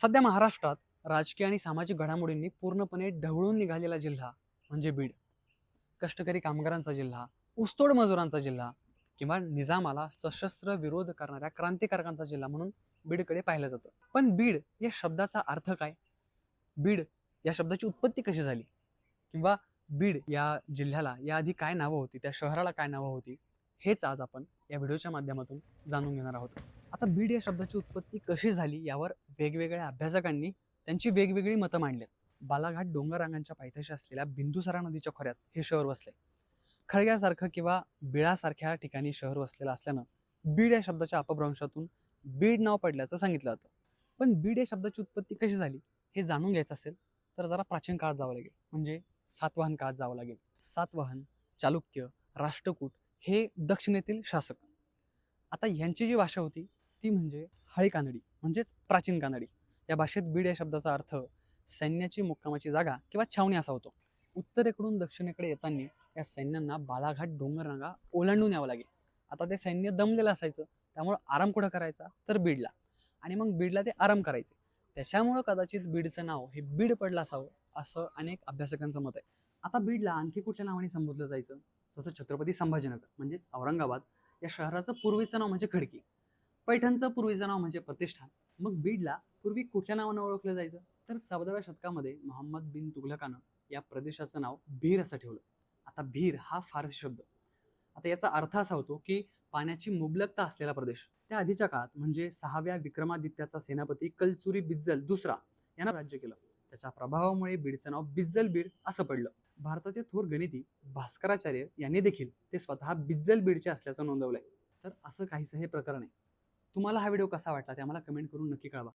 सध्या महाराष्ट्रात राजकीय आणि सामाजिक घडामोडींनी पूर्णपणे ढवळून निघालेला जिल्हा म्हणजे बीड. कष्टकरी कामगारांचा जिल्हा ऊसतोड मजुरांचा जिल्हा किंवा निजामाला सशस्त्र विरोध करणाऱ्या क्रांतिकारकांचा जिल्हा म्हणून बीडकडे पाहिलं जातं. पण बीड या शब्दाचा अर्थ काय? बीड या शब्दाची उत्पत्ती कशी झाली? किंवा बीड या जिल्ह्याला याआधी काय नावं होती? त्या शहराला काय नावं होती? हेच आज आपण या व्हिडिओच्या माध्यमातून जाणून घेणार आहोत. आता बीड या शब्दाची उत्पत्ती कशी झाली यावर वेगवेगळ्या अभ्यासकांनी त्यांची वेगवेगळी मतं मांडलीत बालाघाट डोंगर रांगांच्या पायथ्याशी असलेल्या बिंदुसरा नदीच्या खोऱ्यात हे शहर वसले. खळग्यासारखं किंवा बिळासारख्या ठिकाणी शहर वसलेलं असल्यानं बीड या शब्दाच्या अपभ्रंशातून बीड नाव पडल्याचं सांगितलं जातं. पण बीड या शब्दाची उत्पत्ती कशी झाली हे जाणून घ्यायचं असेल तर जरा प्राचीन काळात जावं लागेल. म्हणजे सातवाहन काळात जावं लागेल. सातवाहन चालुक्य राष्ट्रकूट हे दक्षिणेतील शासक. आता यांची जी भाषा होती ती म्हणजे हळी कानडी म्हणजेच प्राचीन कानडी. या भाषेत बीड या शब्दाचा अर्थ सैन्याची मुक्कामाची जागा किंवा छावणी असा होतो. उत्तरेकडून दक्षिणेकडे येताना या सैन्यांना बालाघाट डोंगररांगा ओलांडून यावं लागेल. आता ते सैन्य दमलेलं असायचं त्यामुळं आराम कुठं करायचा? तर बीडला. आणि मग बीडला ते आराम करायचे. त्याच्यामुळं कदाचित बीडचं नाव हे बीड पडलं असावं असं अनेक अभ्यासकांचं मत आहे. आता बीडला आणखी कुठल्या नावाने संबोधलं जायचं? जसं छत्रपती संभाजीनगर म्हणजेच औरंगाबाद या शहराचं पूर्वीचं नाव म्हणजे खडकी. पैठणचं पूर्वीचं नाव म्हणजे प्रतिष्ठान. मग बीडला पूर्वी कुठल्या नावानं ओळखलं जायचं? तर चौदाव्या शतकामध्ये मोहम्मद बिन तुघलकानं या प्रदेशाचं नाव भीर असं ठेवलं. आता भीर हा फारसी शब्द. आता याचा अर्थ असा होतो की पाण्याची मुबलकता असलेला प्रदेश. त्या आधीच्या काळात म्हणजे सहाव्या विक्रमादित्याचा सेनापती कलचुरी बिज्जल दुसरा यानं राज्य केलं. त्याच्या प्रभावामुळे बीडचं नाव बिज्जल बीड असं पडलं. भारताचे थोर गणिती भास्कराचार्य यांनी देखील ते स्वतः बिज्जल बीडचे असल्याचं नोंदवलंय. तर असं काहीसं हे प्रकरण आहे. तुम्हाला हा व्हिडिओ कसा वाटला ते आम्हाला कमेंट करून नक्की कळवा.